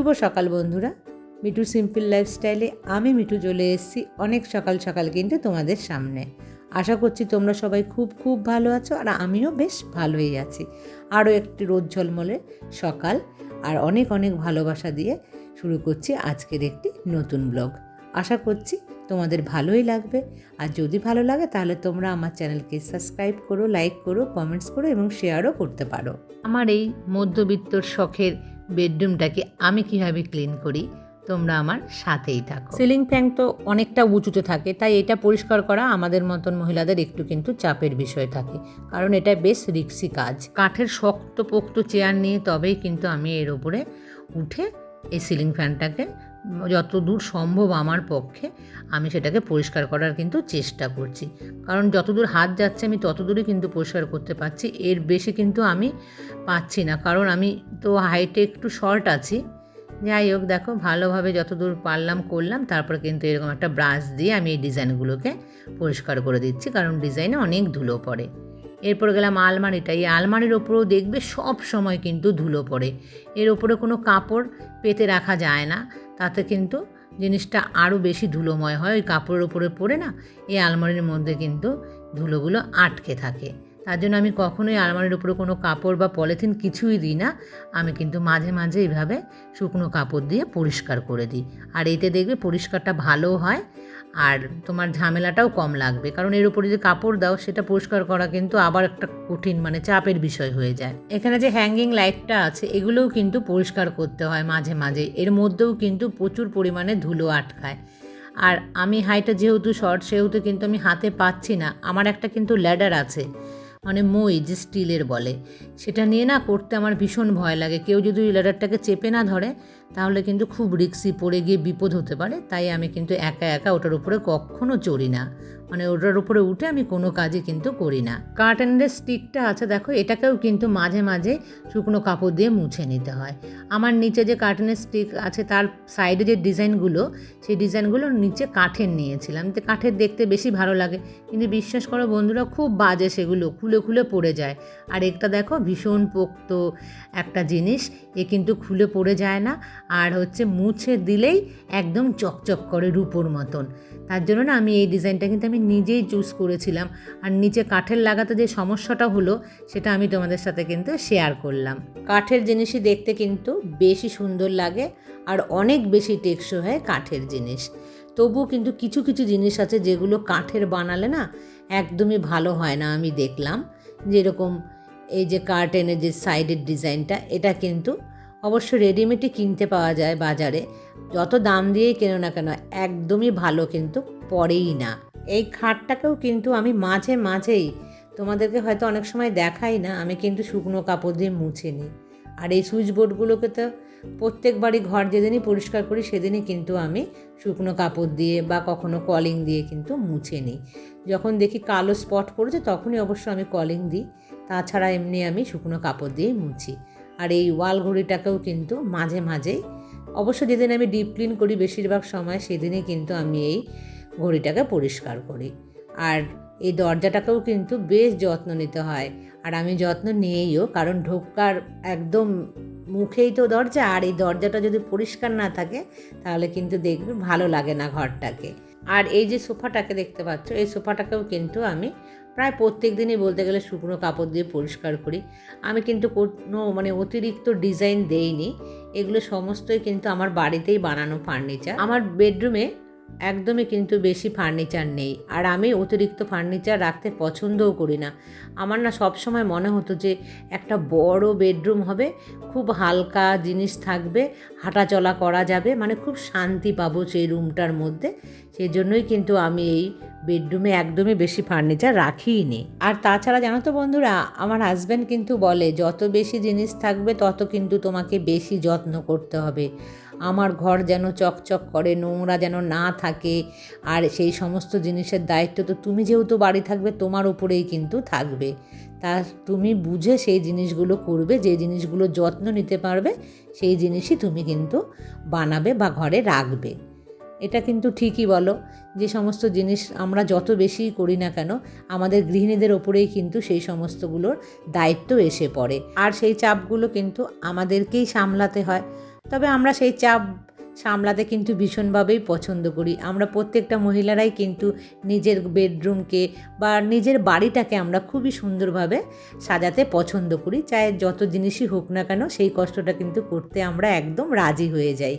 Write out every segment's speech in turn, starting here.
শুভ সকাল বন্ধুরা। মিঠু সিম্পল লাইফস্টাইলে আমি মিঠু চলে এসেছি অনেক সকাল সকাল কিন্তু তোমাদের সামনে। আশা করছি তোমরা সবাই খুব খুব ভালো আছো আর আমিও বেশ ভালোই আছি। আরও একটি রোদ ঝলমলে সকাল আর অনেক অনেক ভালোবাসা দিয়ে শুরু করছি আজকের একটি নতুন ব্লগ আশা করছি তোমাদের ভালোই লাগবে। আর যদি ভালো লাগে তাহলে তোমরা আমার চ্যানেলকে সাবস্ক্রাইব করো লাইক করো কমেন্টস করো এবং শেয়ারও করতে পারো। আমার এই মধ্যবিত্তর শখের বেডরুমটাকে আমি কীভাবে ক্লিন করি তোমরা আমার সাথেই থাকো। সিলিং ফ্যান তো অনেকটা উঁচুতে থাকে তাই এটা পরিষ্কার করা আমাদের মতন মহিলাদের একটু কিন্তু চাপের বিষয় থাকে কারণ এটা বেশ রিক্সি কাজ। কাঠের শক্ত পোক্ত চেয়ার নিয়ে তবেই কিন্তু আমি এর উপরে উঠে এই সিলিং ফ্যানটাকে যত দূর সম্ভব আমার পক্ষে আমি সেটাকে পরিষ্কার করার কিন্তু চেষ্টা করছি। কারণ যতদূর হাত যাচ্ছে আমি তত দূরই কিন্তু পরিষ্কার করতে পারছি। এর বেশি কিন্তু আমি পাচ্ছি না। কারণ আমি তো হাইটে একটু শর্ট আছি। যাই হোক, দেখো, ভালোভাবে যতদূর পারলাম, করলাম। তারপর কিন্তু এরকম একটা ব্রাশ দিয়ে আমি এই ডিজাইনগুলোকে পরিষ্কার করে দিচ্ছি। কারণ ডিজাইনে অনেক ধুলো পড়ে। এরপর গেলাম আলমারিটা। এই আলমারির ওপরেও দেখবে সব সময় কিন্তু ধুলো পড়ে। এর ওপরে কোনো কাপড় পেতে রাখা যায় না। তাতে কিন্তু জিনিসটা আরও বেশি ধুলোময় হয়। ওই কাপড়ের ওপরে পড়ে না, এই আলমারির মধ্যে কিন্তু ধুলোগুলো আটকে থাকে। তার জন্য আমি কখনোই আলমারির উপরে কোনো কাপড় বা পলিথিন কিছুই দিই না। আমি কিন্তু মাঝে মাঝে এইভাবে শুকনো কাপড় দিয়ে পরিষ্কার করে দিই। আর এতে দেখবে পরিষ্কারটা ভালো হয় আর তোমার ঝামেলাটাও কম লাগবে। কারণ এর উপরে যে কাপড় দাও, সেটা পরিষ্কার করা কিন্তু আবার একটা কঠিন মানে চাপের বিষয় হয়ে যায়। এখানে যে হ্যাঙ্গিং লাইটটা আছে, এগুলোও কিন্তু পরিষ্কার করতে হয় মাঝে মাঝে। এর মধ্যেও কিন্তু প্রচুর পরিমাণে ধুলো আটকায়। আর আমি হাইটা যেহেতু শর্ট সেহেতু কিন্তু আমি হাতে পাচ্ছি না। আমার একটা কিন্তু ল্যাডার আছে মানে মই, যে স্টিলের বলে। সেটা নিয়ে না করতে আমার ভীষণ ভয় লাগে। কেউ যদি ওই লেডারটাকে চেপে না ধরে তাহলে কিন্তু খুব রিক্সি পড়ে গিয়ে বিপদ হতে পারে, তাই আমি কিন্তু একা একা ওটার উপরে কখনো চড়ি না। মানে ওটার উপরে উঠে আমি কোনো কাজই কিন্তু করি না। কার্টেনের স্টিকটা আছে, দেখো, এটাকেও কিন্তু মাঝে মাঝে শুকনো কাপড় দিয়ে মুছে নিতে হয়। আমার নিচে যে কার্টেনের স্টিক আছে, তার সাইডে যে ডিজাইনগুলো সেই ডিজাইনগুলো নিচে কাঠের নিয়েছিলাম। তো কাঠের দেখতে বেশি ভালো লাগে, কিন্তু বিশ্বাস করো বন্ধুরা, খুব বাজে সেগুলো, খুলে খুলে পড়ে যায়। আর একটা দেখো, ভীষণ পোক্ত একটা জিনিস, এ কিন্তু খুলে পড়ে যায় না। আর হচ্ছে মুছে দিলেই একদম চকচক করে রূপোর মতন। তার জন্য না আমি এই ডিজাইনটা কিন্তু আমি নিজেই চুজ করেছিলাম। আর নিচে কাঠের লাগাতে যে সমস্যাটা হলো, সেটা আমি তোমাদের সাথে কিন্তু শেয়ার করলাম। কাঠের জিনিসই দেখতে কিন্তু বেশি সুন্দর লাগে আর অনেক বেশি টেকসই হয় কাঠের জিনিস। তবুও কিন্তু কিছু কিছু জিনিস আছে যেগুলো কাঠের বানালে না একদমই ভালো হয় না আমি দেখলাম। যেরকম এই যে কার্টেনের যে সাইডের ডিজাইনটা এটা কিন্তু অবশ্য রেডিমেডই কিনতে পাওয়া যায় বাজারে। যত দাম দিয়েই কেনো না কেন, একদমই ভালো কিন্তু পড়েই না। এই খাটটাকেও কিন্তু আমি মাঝে মাঝেই তোমাদেরকে হয়তো অনেক সময় দেখাই না, আমি কিন্তু শুকনো কাপড় দিয়ে মুছে নিই আর এই সুইচ বোর্ডগুলোকে তো প্রত্যেকবারই ঘর যেদিনই পরিষ্কার করি, সেদিনই কিন্তু আমি শুকনো কাপড় দিয়ে বা কখনো কলিং দিয়ে কিন্তু মুছে নিই যখন দেখি কালো স্পট পড়েছে, তখনই অবশ্য আমি কলিং দিই। তাছাড়া এমনি আমি শুকনো কাপড় দিয়েই মুছি। আর এই ওয়াল ঘড়িটাকেও কিন্তু মাঝে মাঝেই, অবশ্য যেদিন আমি ডিপ ক্লিন করি বেশিরভাগ সময় সেদিনই কিন্তু আমি এই ঘড়িটাকে পরিষ্কার করি। আর এই দরজাটাকেও কিন্তু বেশ যত্ন নিতে হয়। আর আমি যত্ন নিয়েইও, কারণ ঢোকার একদম মুখেই তো দরজা, আর এই দরজাটা যদি পরিষ্কার না থাকে, তাহলে কিন্তু দেখবে ভালো লাগে না ঘরটাকে। আর এই যে সোফাটাকে দেখতে পাচ্ছ, এই সোফাটাকেও কিন্তু আমি প্রায় প্রত্যেক দিনই বলতে গেলে শুকনো কাপড় দিয়ে পরিষ্কার করি। আমি কিন্তু কোনো মানে অতিরিক্ত ডিজাইন দেইনি। এগুলো সমস্তই কিন্তু আমার বাড়িতেই বানানো ফার্নিচার আমার বেডরুমে একদমই কিন্তু বেশি ফার্নিচার নেই। আর আমি অতিরিক্ত ফার্নিচার রাখতে পছন্দও করি না। আমার না সবসময় মনে হতো যে একটা বড় বেডরুম হবে, খুব হালকা জিনিস থাকবে, হাঁটাচলা করা যাবে মানে খুব শান্তি পাবো সেই রুমটার মধ্যে। সেই জন্যই কিন্তু আমি এই বেডরুমে একদমই বেশি ফার্নিচার রাখিই নি আর তাছাড়া জানো তো বন্ধুরা, আমার হাজব্যান্ড কিন্তু বলে, যত বেশি জিনিস থাকবে, তত কিন্তু তোমাকে বেশি যত্ন করতে হবে। আমার ঘর যেন চকচক করে, নোংরা যেন না থাকে। আর সেই সমস্ত জিনিসের দায়িত্ব তো তুমি যেহেতু বাড়ি থাকবে, তোমার উপরেই কিন্তু থাকবে। তা তুমি বুঝে সেই জিনিসগুলো করবে, যে জিনিসগুলো যত্ন নিতে পারবে, সেই জিনিসই তুমি কিন্তু বানাবে বা ঘরে রাখবে। এটা কিন্তু ঠিকই বলো, যে সমস্ত জিনিস আমরা যত বেশি করি না কেন, আমাদের গৃহিণীদের ওপরেই কিন্তু সেই সমস্তগুলোর দায়িত্ব এসে পড়ে। আর সেই চাপগুলো কিন্তু আমাদেরকেই সামলাতে হয়। তবে আমরা সেই চাপ সামলাতে কিন্তু ভীষণভাবেই পছন্দ করি। আমরা প্রত্যেকটা মহিলারাই কিন্তু নিজের বেডরুমকে বা নিজের বাড়িটাকে আমরা খুবই সুন্দরভাবে সাজাতে পছন্দ করি। চাই যত জিনিসই হোক না কেন সেই কষ্টটা কিন্তু করতে আমরা একদম রাজি হয়ে যাই।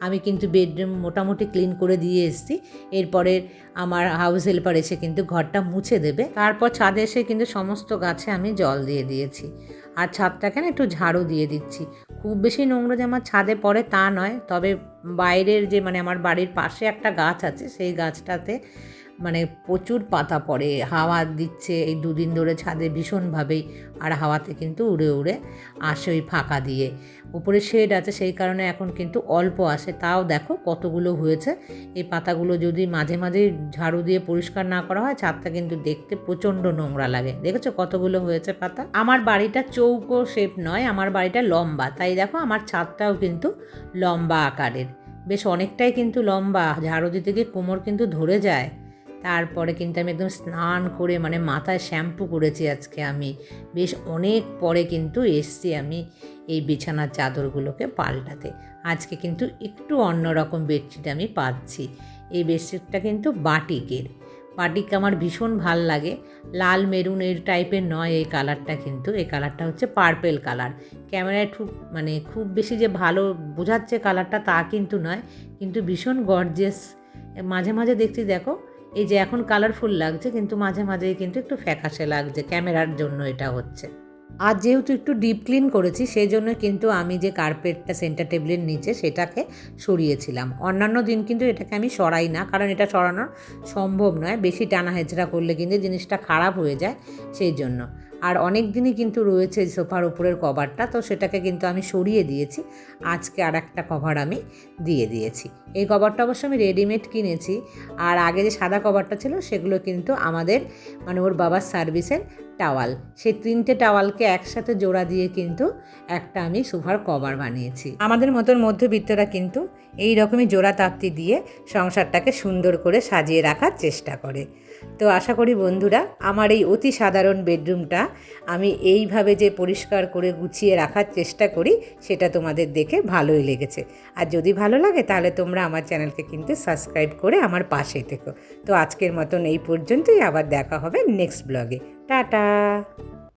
আমি কিন্তু বেডরুম মোটামুটি ক্লিন করে দিয়ে এসেছি। এরপরে আমার হাউস হেল্পার এসে কিন্তু ঘরটা মুছে দেবে। তারপর ছাদে এসে কিন্তু সমস্ত গাছে আমি জল দিয়ে দিয়েছি। আর ছাদটাকে না একটু ঝাড়ু দিয়ে দিচ্ছি। খুব বেশি নোংরা যে আমার ছাদে পড়ে তা নয়, তবে বাইরের যে মানে আমার বাড়ির পাশে একটা গাছ আছে, সেই গাছটাতে মানে প্রচুর পাতা পড়ে, হাওয়া দিচ্ছে, এই দুদিন ধরে ছাদে ভীষণভাবেই, আর হাওয়াতে কিন্তু উড়ে উড়ে আসে ওই ফাঁকা দিয়ে। উপরে শেড আছে, সেই কারণে এখন কিন্তু অল্প আসে। তাও দেখো কতগুলো হয়েছে। এই পাতাগুলো যদি মাঝে মাঝে ঝাড়ু দিয়ে পরিষ্কার না করা হয়, ছাদটা কিন্তু দেখতে প্রচণ্ড নোংরা লাগে। দেখেছ কতগুলো হয়েছে পাতা? আমার বাড়িটা চৌকো শেপ নয়, আমার বাড়িটা লম্বা। তাই দেখো আমার ছাদটাও কিন্তু লম্বা আকারের। বেশ অনেকটাই কিন্তু লম্বা। ঝাড়ু দিতে গিয়ে কোমর কিন্তু ধরে যায়। তারপরে কিন্তু আমি একদম স্নান করে মানে মাথায় শ্যাম্পু করেছি আজকে আমি। বেশ অনেক পরে কিন্তু এসছি আমি এই বিছানার চাদরগুলোকে পাল্টাতে। আজকে কিন্তু একটু অন্যরকম বেডশিট আমি পাচ্ছি। এই বেডশিটটা কিন্তু বাটিকের। বাটিক আমার ভীষণ ভালো লাগে। লাল মেরুন এই টাইপের নয় এই কালারটা কিন্তু। এই কালারটা হচ্ছে পার্পেল কালার। ক্যামেরায় খুব মানে খুব বেশি যে ভালো বোঝাচ্ছে কালারটা তা কিন্তু নয়। কিন্তু ভীষণ গর্জিয়াস। মাঝে মাঝে দেখছি দেখো এই যে এখন কালারফুল লাগছে, কিন্তু মাঝে মাঝে কিন্তু একটু ফ্যাকাশে লাগছে, ক্যামেরার জন্য এটা হচ্ছে। আর যেহেতু একটু ডিপ ক্লিন করেছি সেই জন্য কিন্তু আমি যে কার্পেটটা সেন্টার টেবিলের নিচে সেটাকে সরিয়েছিলাম। অন্যান্য দিন কিন্তু এটাকে আমি সরাই না, কারণ এটা সরানো সম্ভব নয়। বেশি টানা হেঁচড়া করলে কিন্তু জিনিসটা খারাপ হয়ে যায়, সেই জন্য। আর অনেক দিনই কিন্তু রয়েছে সোফার উপরের কভারটা, তো সেটাকে কিন্তু আমি সরিয়ে দিয়েছি। আজকে আর একটা কভার আমি দিয়ে দিয়েছি। এই কভারটা অবশ্য আমি রেডিমেড কিনেছি, আর আগে যে সাদা কভারটা ছিল সেগুলো কিন্তু আমাদের মানে ওর বাবার সার্ভিসের টাওয়াল, সেই তিনটে টাওয়ালকে একসাথে জোড়া দিয়ে কিন্তু একটা আমি সোফার কভার বানিয়েছি। আমাদের মতন মধ্যবিত্তরা কিন্তু এই রকমই জোড়া তাপ্তি দিয়ে সংসারটাকে সুন্দর করে সাজিয়ে রাখার চেষ্টা করে। তো আশা করি বন্ধুরা, আমার এই অতি সাধারণ বেডরুমটা আমি এইভাবে যে পরিষ্কার করে গুছিয়ে রাখার চেষ্টা করি, সেটা তোমাদের দেখে ভালোই লেগেছে। আর যদি ভালো লাগে, তাহলে তোমরা আমার চ্যানেলকে কিন্তু সাবস্ক্রাইব করে আমার পাশে থেকো। তো আজকের মতন এই পর্যন্তই, আবার দেখা হবে নেক্সট ব্লগে টাটা!